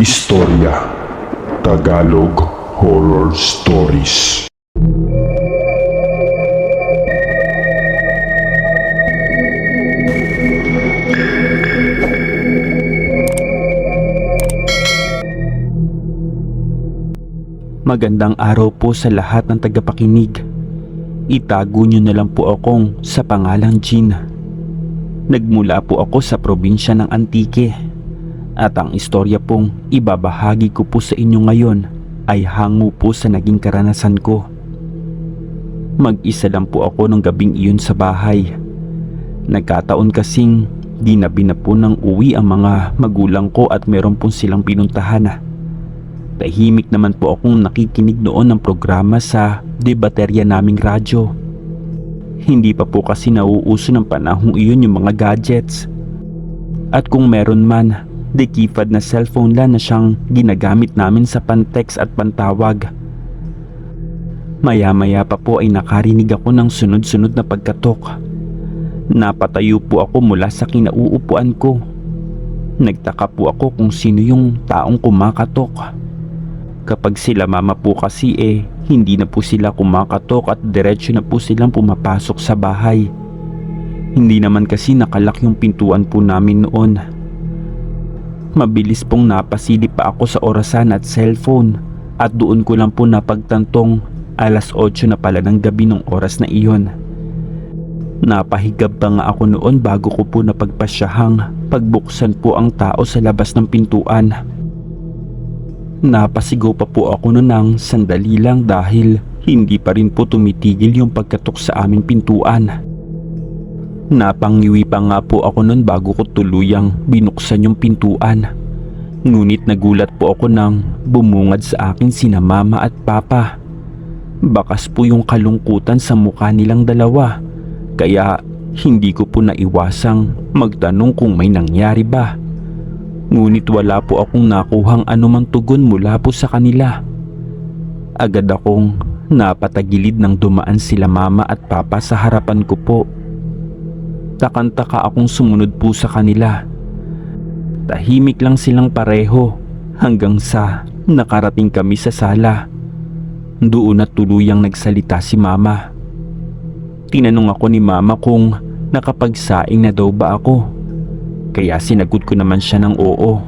Istorya Tagalog Horror Stories Magandang araw po sa lahat ng tagapakinig. Itago nyo na lang po akong sa pangalang Jean. Nagmula po ako sa probinsya ng Antique. At ang istorya pong ibabahagi ko po sa inyo ngayon ay hango po sa naging karanasan ko. Mag-isa lang po ako nung gabing iyon sa bahay. Nagkataon kasing di na po ng uwi ang mga magulang ko at meron pong silang pinuntahan Tahimik naman po akong nakikinig noon ng programa sa debaterya naming radyo. Hindi pa po kasi nauuso ng panahong iyon yung mga gadgets. At kung meron man, de keypad na cellphone lang na siyang ginagamit namin sa pantext at pantawag. Maya-maya pa po ay nakarinig ako ng sunod-sunod na pagkatok. Napatayo po ako mula sa kinauupuan ko. Nagtaka po ako kung sino yung taong kumakatok. Kapag sila mama po kasi eh, hindi na po sila kumakatok at diretsyo na po silang pumapasok sa bahay. Hindi naman kasi nakalak yung pintuan po namin noon. Mabilis pong napasilip pa ako sa orasan at cellphone at doon ko lang po napagtantong alas 8 na pala ng gabi ng oras na iyon. Napahigab pa nga ako noon bago ko po napagpasyahang pagbuksan po ang tao sa labas ng pintuan. Napasigaw pa po ako noon ng sandali lang dahil hindi pa rin po tumitigil yung pagkatok sa aming pintuan. Napangiwi pa nga po ako noon bago ko tuluyang binuksan yung pintuan. Ngunit nagulat po ako nang bumungad sa akin sina mama at papa. Bakas po yung kalungkutan sa mukha nilang dalawa. Kaya hindi ko po naiwasang magtanong kung may nangyari ba. Ngunit wala po akong nakuhang anumang tugon mula po sa kanila. Agad akong napatagilid ng dumaan sila mama at papa sa harapan ko po. Takantaka akong sumunod po sa kanila. Tahimik lang silang pareho hanggang sa nakarating kami sa sala. Doon at tuluyang nagsalita si mama. Tinanong ako ni mama kung nakapagsaing na daw ba ako. Kaya sinagot ko naman siya ng oo.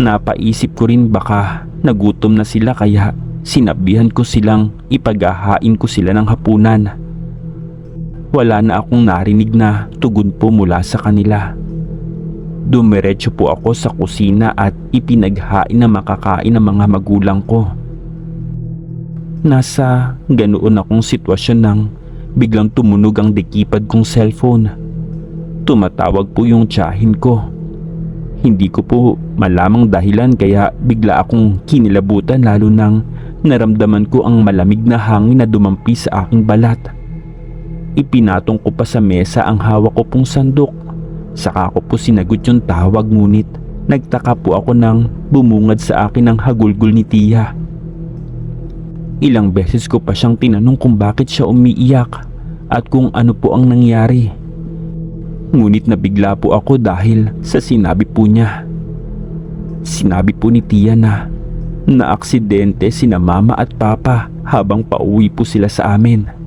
Napaisip ko rin baka nagutom na sila kaya sinabihan ko silang ipaghahain ko sila ng hapunan. Wala na akong narinig na tugon po mula sa kanila. Dumiretso po ako sa kusina at ipinaghain na makakain ng mga magulang ko. Nasa ganoon akong sitwasyon nang biglang tumunog ang dekipad kong cellphone. Tumatawag po yung tiyahin ko. Hindi ko po malamang dahilan kaya bigla akong kinilabutan lalo nang naramdaman ko ang malamig na hangin na dumampi sa aking balat. Ipinatong ko pa sa mesa ang hawak ko pong sandok. Saka ko po sinagot yung tawag ngunit nagtaka po ako nang bumungad sa akin ang hagulgol ni Tia. Ilang beses ko pa siyang tinanong kung bakit siya umiiyak at kung ano po ang nangyari. Ngunit nabigla po ako dahil sa sinabi po niya. Sinabi po ni Tia na naaksidente sina mama at papa habang pauwi po sila sa amin.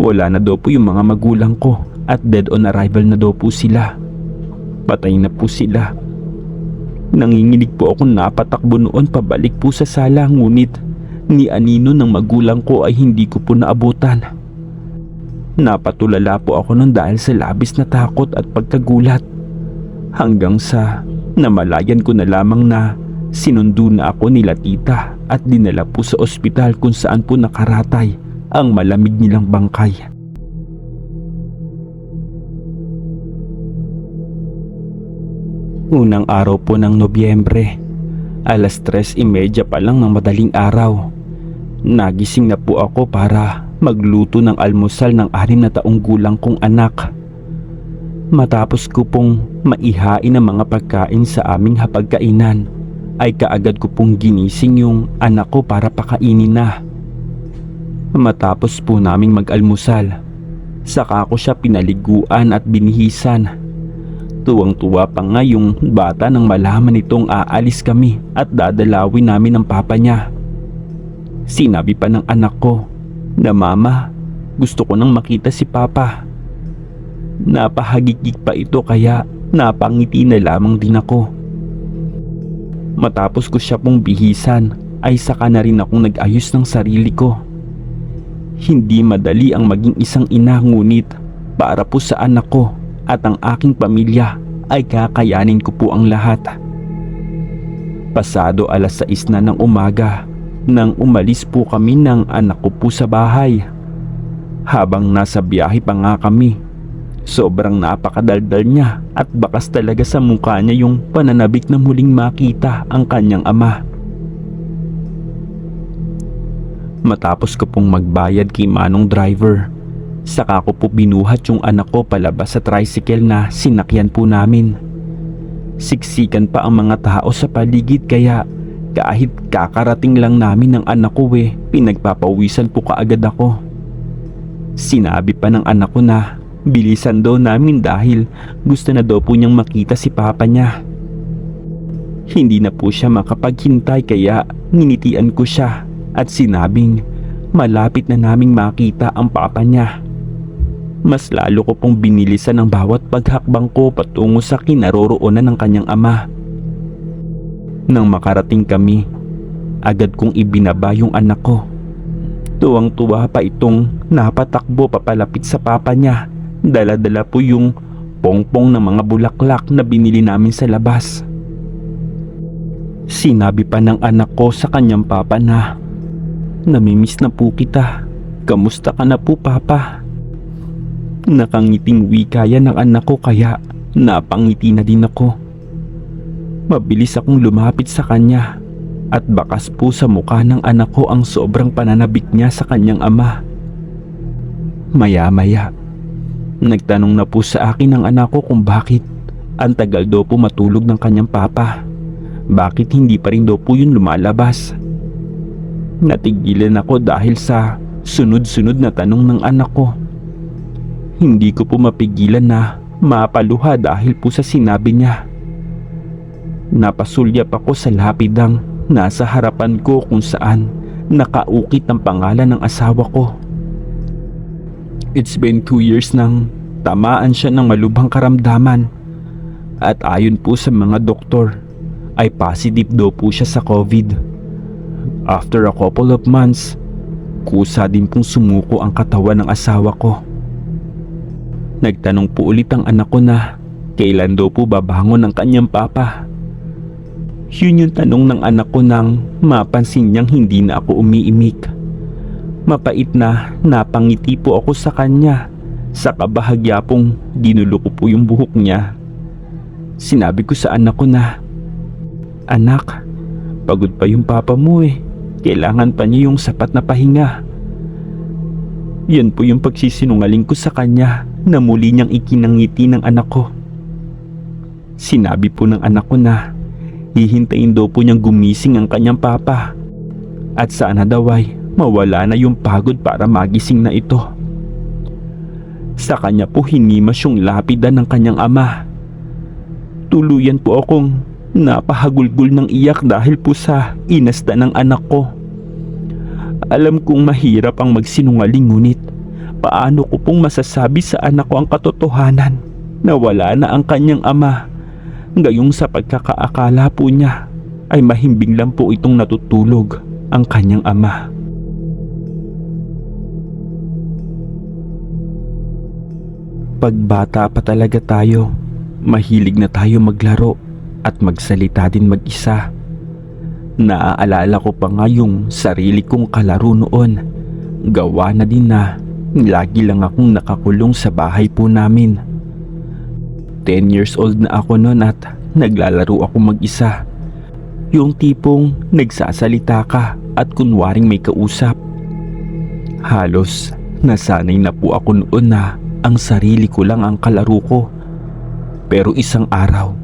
Wala na daw po yung mga magulang ko at dead on arrival na daw po sila. Patay na po sila. Nanginginig po ako napatakbo noon pabalik po sa sala ngunit ni anino ng magulang ko ay hindi ko po naabutan. Napatulala po ako nun dahil sa labis na takot at pagkagulat. Hanggang sa namalayan ko na lamang na sinundo na ako nila tita at dinala po sa ospital kung saan po nakaratay ang malamig nilang bangkay. Unang araw po ng Nobyembre, alas 3.30 pa lang ng madaling araw. Nagising na po ako para magluto ng almusal ng anim na taong gulang kong anak. Matapos ko pong maihain ang mga pagkain sa aming hapagkainan, ay kaagad ko pong ginising yung anak ko para pakainin na. Matapos po naming mag-almusal, saka ko siya pinaliguan at binihisan. Tuwang-tuwa pa nga yung bata nang malaman nitong aalis kami at dadalawin namin ng papa niya. Sinabi pa ng anak ko na mama, gusto ko nang makita si papa. Napahagigig pa ito kaya napangiti na lamang din ako. Matapos ko siya pong bihisan ay saka na rin akong nag-ayos ng sarili ko. Hindi madali ang maging isang ina ngunit para po sa anak ko at ang aking pamilya ay kakayanin ko po ang lahat. Pasado alas 6 na ng umaga nang umalis po kami ng anak ko po sa bahay. Habang nasa biyahe pa nga kami, sobrang napakadaldal niya at bakas talaga sa mukha niya yung pananabik na muling makita ang kanyang ama. Matapos ko pong magbayad kay manong driver, saka ko po binuhat yung anak ko palabas sa tricycle na sinakyan po namin. Siksikan pa ang mga tao sa paligid kaya kahit kakarating lang namin ng anak ko eh, pinagpapawisan po kaagad ako. Sinabi pa ng anak ko na bilisan daw namin dahil gusto na daw po niyang makita si papa niya. Hindi na po siya makapaghintay kaya ninitian ko siya at sinabing malapit na naming makita ang papa niya. Mas lalo ko pong binilisan ang bawat paghakbang ko patungo sa kinaroroonan ng kanyang ama. Nang makarating kami, agad kong ibinaba yung anak ko. Tuwang-tuwa pa itong napatakbo papalapit sa papa niya. Dala-dala po yung pongpong ng mga bulaklak na binili namin sa labas. Sinabi pa ng anak ko sa kanyang papa na Namimiss na po kita. Kamusta ka na po papa? Nakangiting wika ng anak ko kaya napangiti na din ako. Mabilis akong lumapit sa kanya at bakas po sa mukha ng anak ko ang sobrang pananabik niya sa kanyang ama. Maya-maya, nagtanong na po sa akin ng anak ko kung bakit ang tagal daw po matulog ng kanyang papa. Bakit hindi pa rin daw po yun lumalabas? Natigilan ako dahil sa sunod-sunod na tanong ng anak ko. Hindi ko po mapigilan na mapaluha dahil po sa sinabi niya. Napasulyap ako sa lapidang nasa harapan ko kung saan nakaukit ang pangalan ng asawa ko. It's been two years nang tamaan siya ng malubhang karamdaman at ayon po sa mga doktor ay positive daw po siya sa COVID. After a couple of months, kusa din pong sumuko ang katawan ng asawa ko. Nagtanong po ulit ang anak ko na kailan daw po babangon ang kanyang papa. Yun yung tanong ng anak ko nang mapansin niyang hindi na ako umiimik. Mapait na napangiti po ako sa kanya sa kabahagya pong ginulo ko po yung buhok niya. Sinabi ko sa anak ko na, Anak, pagod pa yung papa mo eh. Kailangan pa niya yung sapat na pahinga. Yan po yung pagsisinungaling ko sa kanya na muli niyang ikinangiti ng anak ko. Sinabi po ng anak ko na hihintayin daw po niyang gumising ang kanyang papa. At sana daw ay mawala na yung pagod para magising na ito. Sa kanya po hinimas yung lapida ng kanyang ama. Tuluyan po akong napahagulgol ng iyak dahil po sa inasta ng anak ko. Alam kong mahirap ang magsinungaling ngunit paano ko pong masasabi sa anak ko ang katotohanan na wala na ang kanyang ama. Gayong sa pagkakaakala po niya ay mahimbing lang po itong natutulog ang kanyang ama. Pagbata pa talaga tayo, mahilig na tayo maglaro at magsalita din mag-isa. Naaalala ko pa nga yung sarili kong kalaro noon. Gawa na din na lagi lang akong nakakulong sa bahay po namin. 10 years old na ako noon at naglalaro ako mag-isa. Yung tipong nagsasalita ka at kunwaring may kausap. Halos nasanay na po ako noon na ang sarili ko lang ang kalaro ko. Pero isang araw,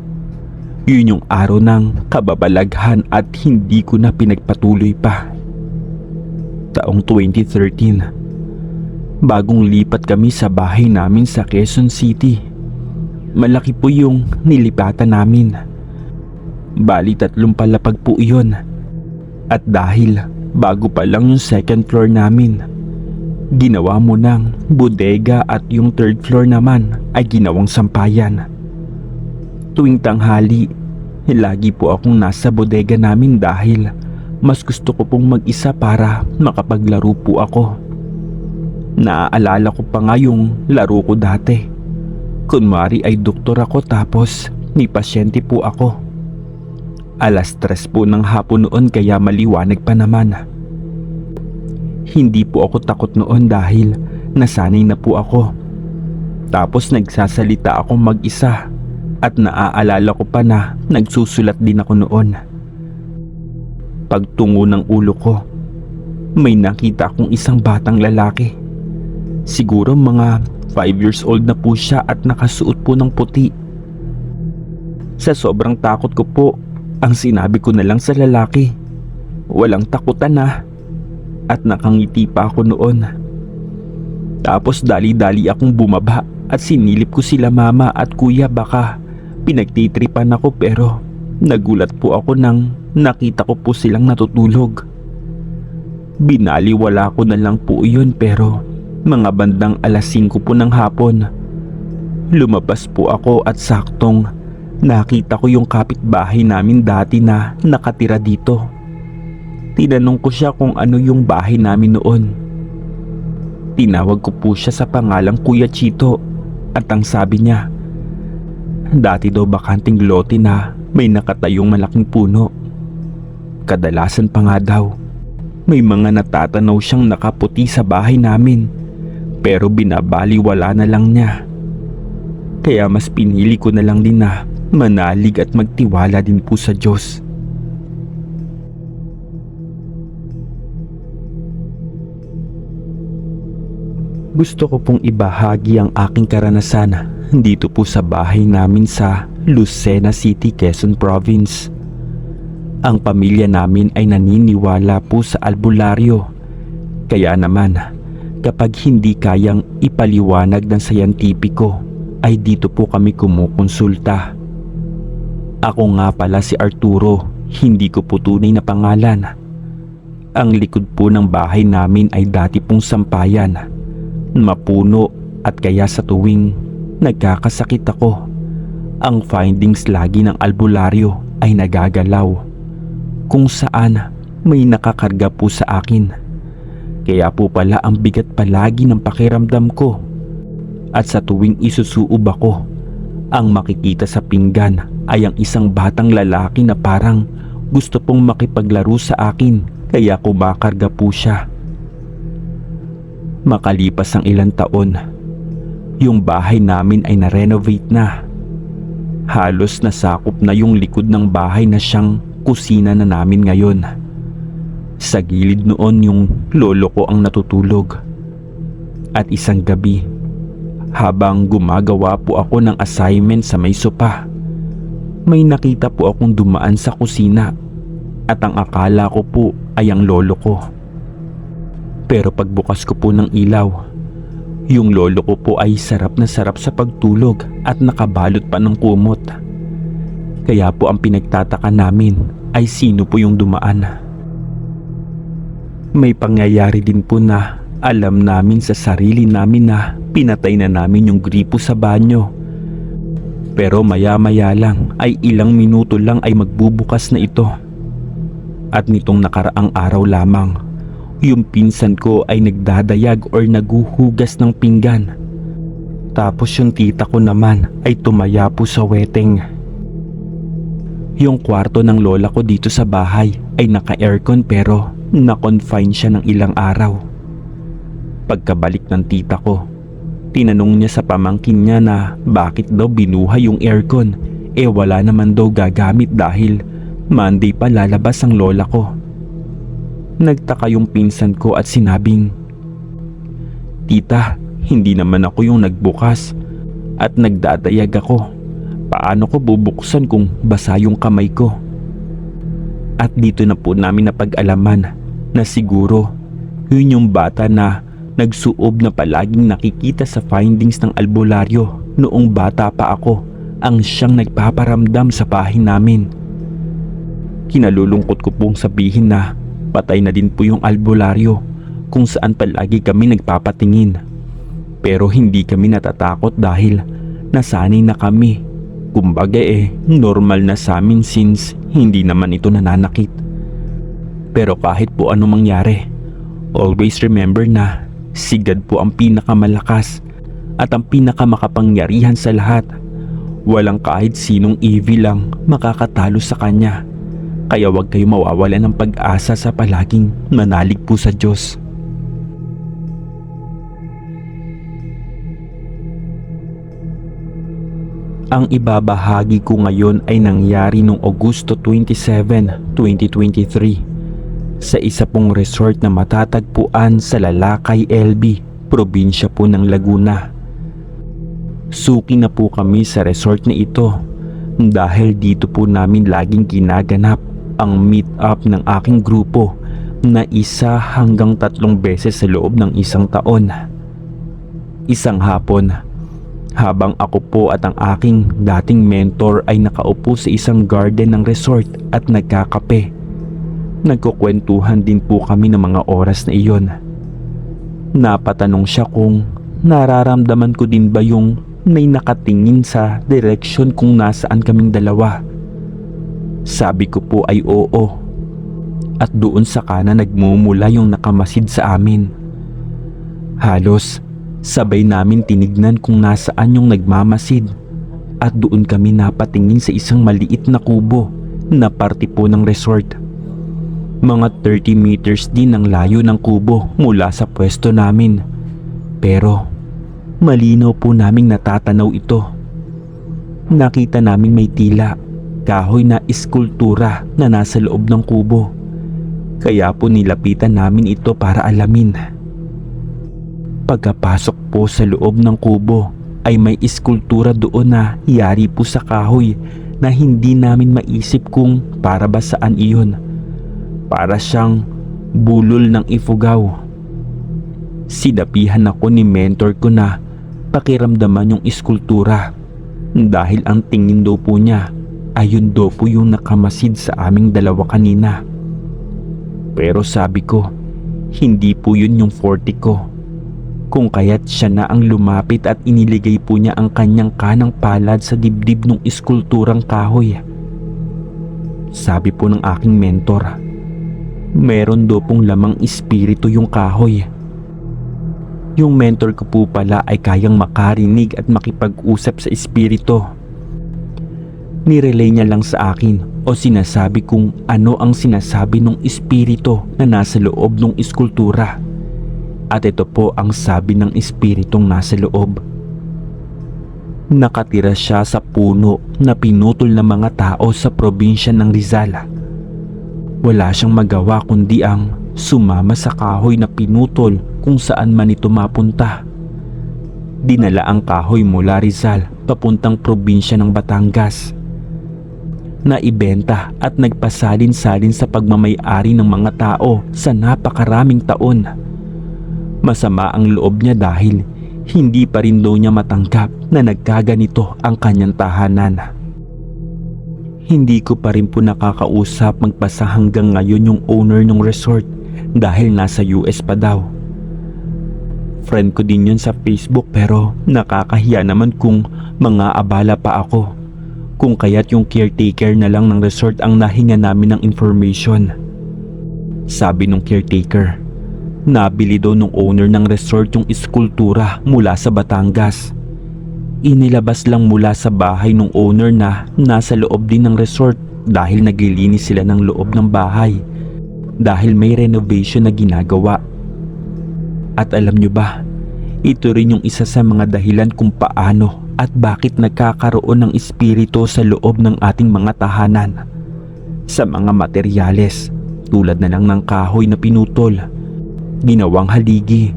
yun yung araw ng kababalaghan at hindi ko na pinagpatuloy pa. Taong 2013, bagong lipat kami sa bahay namin sa Quezon City. malaki po yung nilipatan namin. Bali tatlong palapag po yun. At dahil bago pa lang yung second floor namin, ginawa mo ng bodega at yung third floor naman ay ginawang sampayan. Tuwing tanghali, lagi po akong nasa bodega namin dahil mas gusto ko pong mag-isa para makapaglaro po ako. Naaalala ko pa nga yung laro ko dati. Kunwari ay doktor ako tapos may pasyente po ako. Alas tres po ng hapon noon kaya maliwanag pa naman. Hindi po ako takot noon dahil nasanay na po ako. Tapos nagsasalita ako mag-isa at naaalala ko pa na nagsusulat din ako noon. Pagtungo ng ulo ko, may nakita akong isang batang lalaki. Siguro mga 5 years old na po siya at nakasuot po ng puti. Sa sobrang takot ko po, ang sinabi ko na lang sa lalaki, walang takutan na at nakangiti pa ako noon. Tapos dali-dali akong bumaba at sinilip ko sila mama at kuya baka pinagtitripan ako pero nagulat po ako nang nakita ko po silang natutulog. Binaliwala ko na lang po iyon pero mga bandang alas 5 po ng hapon. Lumabas po ako at saktong nakita ko yung kapitbahay namin dati na nakatira dito. Tinanong ko siya kung ano yung bahay namin noon. Tinawag ko po siya sa pangalang Kuya Chito at ang sabi niya, dati daw bakanting lote na may nakatayong malaking puno. Kadalasan pa nga daw, may mga natatanaw siyang nakaputi sa bahay namin pero binabaliwala na lang niya. Kaya mas pinili ko na lang din na manalig at magtiwala din po sa Diyos. Gusto ko pong ibahagi ang aking karanasan dito po sa bahay namin sa Lucena City, Quezon Province. Ang pamilya namin ay naniniwala po sa albularyo. Kaya naman, kapag hindi kayang ipaliwanag ng sayantipiko, ay dito po kami kumukonsulta. Ako nga pala si Arturo, hindi ko po tunay na pangalan. Ang likod po ng bahay namin ay dati pong sampayan mapuno at kaya sa tuwing nagkakasakit ako, ang findings lagi ng albularyo ay nagagalaw kung saan may nakakarga po sa akin. Kaya po pala ang bigat palagi ng pakiramdam ko at sa tuwing isusuob ako, ang makikita sa pinggan ay ang isang batang lalaki na parang gusto pong makipaglaro sa akin kaya kumakarga po siya. Makalipas ang ilang taon, yung bahay namin ay na-renovate na. Halos nasakop na yung likod ng bahay na siyang kusina na namin ngayon. Sa gilid noon yung lolo ko ang natutulog. At isang gabi, habang gumagawa po ako ng assignment sa may sopa, may nakita po akong dumaan sa kusina at ang akala ko po ay ang lolo ko. Pero pagbukas ko po ng ilaw, yung lolo ko po ay sarap na sarap sa pagtulog at nakabalot pa ng kumot. Kaya po ang pinagtataka namin ay sino po yung dumaan. May pangyayari din po na alam namin sa sarili namin na pinatay na namin yung gripo sa banyo. Pero maya maya lang ay ilang minuto lang ay magbubukas na ito. At nitong nakaraang araw lamang yung pinsan ko ay nagdadayag or naguhugas ng pinggan. Tapos yung tita ko naman ay tumaya po sa weteng. Yung kwarto ng lola ko dito sa bahay ay naka-aircon pero na-confine siya ng ilang araw. Pagkabalik ng tita ko, tinanong niya sa pamangkin niya na bakit daw binuhay yung aircon eh wala naman daw gagamit dahil Monday pa lalabas ang lola ko. Nagtaka yung pinsan ko at sinabing, Tita, hindi naman ako yung nagbukas at nagdadayag ako. Paano ko bubuksan kung basa yung kamay ko? At dito na po namin napag-alaman na siguro yun yung bata na Nagsuob na palaging nakikita sa findings ng albularyo noong bata pa ako ang siyang nagpaparamdam sa bahay namin. Kinalulungkot ko pong sabihin na patay na din po yung albularyo kung saan palagi kami nagpapatingin. Pero hindi kami natatakot dahil nasanay na kami. Kumbaga eh, normal na sa amin since hindi naman ito nananakit. Pero kahit po ano mangyari, always remember na si God po ang pinakamalakas at ang pinakamakapangyarihan sa lahat. Walang kahit sinong evil lang makakatalo sa Kanya. Kaya huwag kayo mawawalan ng pag-asa sa palaging manalig po sa Diyos. Ang ibabahagi ko ngayon ay nangyari noong Agosto 27, 2023 sa isa pong resort na matatagpuan sa Lalakay, LB, probinsya po ng Laguna. Suki na po kami sa resort na ito dahil dito po namin laging ginaganap ang meet up ng aking grupo na isa hanggang tatlong beses sa loob ng isang taon. Isang hapon, habang ako po at ang aking dating mentor ay nakaupo sa isang garden ng resort at nagkakape. Nagkukwentuhan din po kami ng mga oras na iyon. Napatanong siya kung nararamdaman ko din ba yung may nakatingin sa direksyon kung nasaan kaming dalawa. Sabi ko po ay oo. At doon sa kanan nagmumula yung nakamasid sa amin. Halos sabay namin tinignan kung nasaan yung nagmamasid. At doon kami napatingin sa isang maliit na kubo na parte po ng resort. Mga 30 meters din ang layo ng kubo mula sa pwesto namin. Pero malinaw po naming natatanaw ito. Nakita namin may tila, kahoy na iskultura na nasa loob ng kubo. Kaya po nilapitan namin ito para alamin. Pagkapasok po sa loob ng kubo ay may iskultura doon na yari po sa kahoy na hindi namin maisip kung para ba saan iyon. Para siyang bulol ng ifugaw. Sinapihan ako ni mentor ko na pakiramdaman yung iskultura dahil ang tingin daw po niya ayun daw po yung nakamasid sa aming dalawa kanina. Pero sabi ko, hindi po yun yung forte ko. Kung kaya't siya na ang lumapit at iniligay po niya ang kanyang kanang palad sa dibdib ng iskulturang kahoy. Sabi po ng aking mentor, meron daw pong lamang espiritu yung kahoy. Yung mentor ko po pala ay kayang makarinig at makipag-usap sa espiritu. Nirelay niya lang sa akin o sinasabi kung ano ang sinasabi ng espiritu na nasa loob ng iskultura. At ito po ang sabi ng espiritong nasa loob. Nakatira siya sa puno na pinutol ng mga tao sa probinsya ng Rizal. Wala siyang magawa kundi ang sumama sa kahoy na pinutol kung saan man ito mapunta. Dinala ang kahoy mula Rizal papuntang probinsya ng Batangas. Naibenta at nagpasalin-salin sa pagmamayari ng mga tao sa napakaraming taon. Masama ang loob niya dahil hindi pa rin daw niya matanggap na nagkaganito ang kanyang tahanan. Hindi ko pa rin po nakakausap magpasa hanggang ngayon yung owner ng resort dahil nasa US pa daw. Friend ko din yun sa Facebook pero nakakahiya naman kung mga abala pa ako. Kung kaya't yung caretaker na lang ng resort ang nahinga namin ng information. Sabi nung caretaker, nabili daw nung owner ng resort yung iskultura mula sa Batangas. Inilabas lang mula sa bahay ng owner na nasa loob din ng resort dahil naglilinis sila ng loob ng bahay dahil may renovation na ginagawa. At alam nyo ba, ito rin yung isa sa mga dahilan kung paano at bakit nagkakaroon ng espiritu sa loob ng ating mga tahanan. Sa mga materyales tulad na lang ng kahoy na pinutol, ginawang haligi,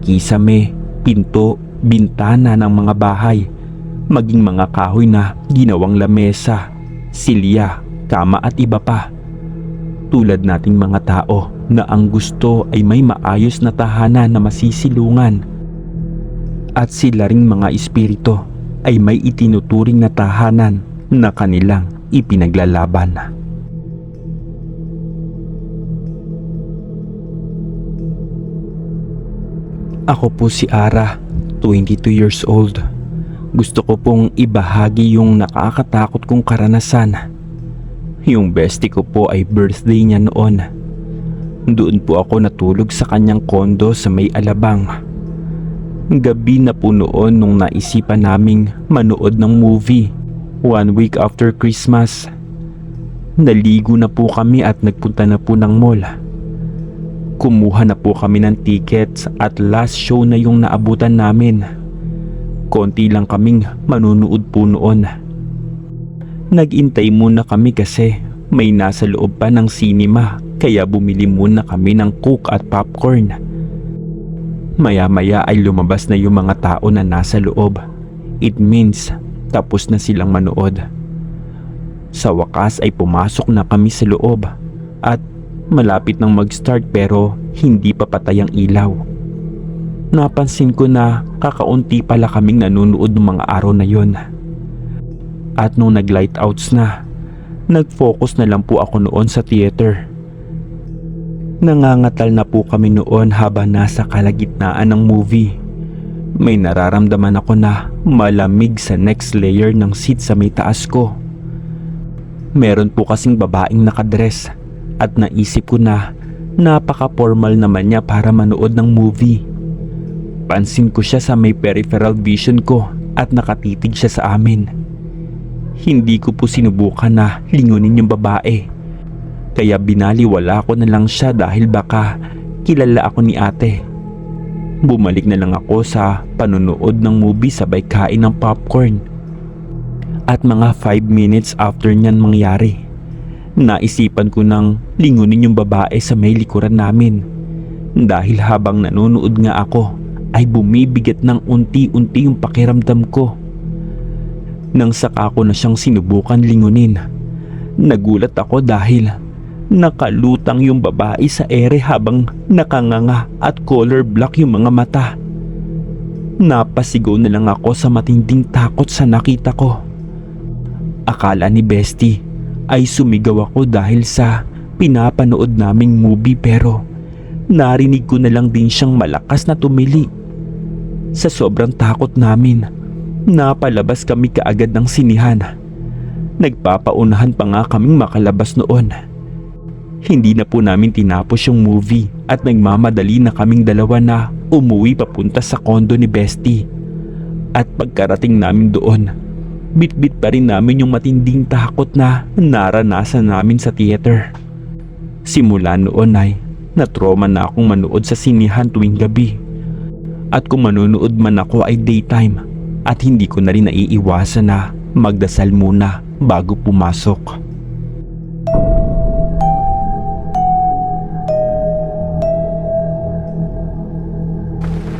kisame, pinto, bintana ng mga bahay, maging mga kahoy na ginawang lamesa, silya, kama at iba pa. Tulad nating mga tao na ang gusto ay may maayos na tahanan na masisilungan. At sila ring mga espiritu ay may itinuturing na tahanan na kanilang ipinaglalaban. Ako po si Ara, 22 years old. Gusto ko pong ibahagi yung nakakatakot kong karanasan. Yung bestie ko po ay birthday niya noon. Doon po ako natulog sa kanyang kondo sa may alabang. Gabi na po noon nung naisipan naming manood ng movie. One week after Christmas. Naligo na po kami at nagpunta na po ng mall. Kumuha na po kami ng tickets at last show na yung naabutan namin. Konti lang kaming manunood po noon. Nagintay muna kami kasi may nasa loob pa ng cinema kaya bumili muna kami ng coke at popcorn. Maya-maya ay lumabas na yung mga tao na nasa loob. It means tapos na silang manood. Sa wakas ay pumasok na kami sa loob at malapit nang mag-start pero hindi pa patay ang ilaw. Napansin ko na kakaunti pala kaming nanonood ng mga araw na yon. At nung nag-light outs na, nag-focus na lang po ako noon sa theater. Nangangatal na po kami noon habang nasa kalagitnaan ng movie. May nararamdaman ako na malamig sa next layer ng seat sa may taas ko. Meron po kasing babaeng nakadress at naisip ko na napaka-formal naman niya para manood ng movie. Pansin ko siya sa may peripheral vision ko at nakatitig siya sa amin. Hindi ko po sinubukan na lingunin yung babae. Kaya binaliwala ko na lang siya dahil baka kilala ako ni ate. Bumalik na lang ako sa panonood ng movie sabay kain ng popcorn. At mga 5 minutes after niyan mangyari, naisipan ko nang lingunin yung babae sa may likuran namin. Dahil habang nanonood nga ako, ay bumibigat ng unti-unti yung pakiramdam ko. Nang saka ko na siyang sinubukan lingunin, nagulat ako dahil nakalutang yung babae sa ere habang nakanganga at color black yung mga mata. Napasigaw na lang ako sa matinding takot sa nakita ko. Akala ni Bestie ay sumigaw ako dahil sa pinapanood naming movie pero narinig ko na lang din siyang malakas na tumili. Sa sobrang takot namin, napalabas kami kaagad ng sinihan. Nagpapaunahan pa nga kaming makalabas noon. Hindi na po namin tinapos yung movie at nagmamadali na kaming dalawa na umuwi papunta sa kondo ni Bestie. At pagkarating namin doon, bitbit pa rin namin yung matinding takot na naranasan namin sa theater. Simula noon ay natroma na akong manood sa sinihan tuwing gabi. At kung manunood man ako ay daytime at hindi ko na rin naiiwasan na magdasal muna bago pumasok.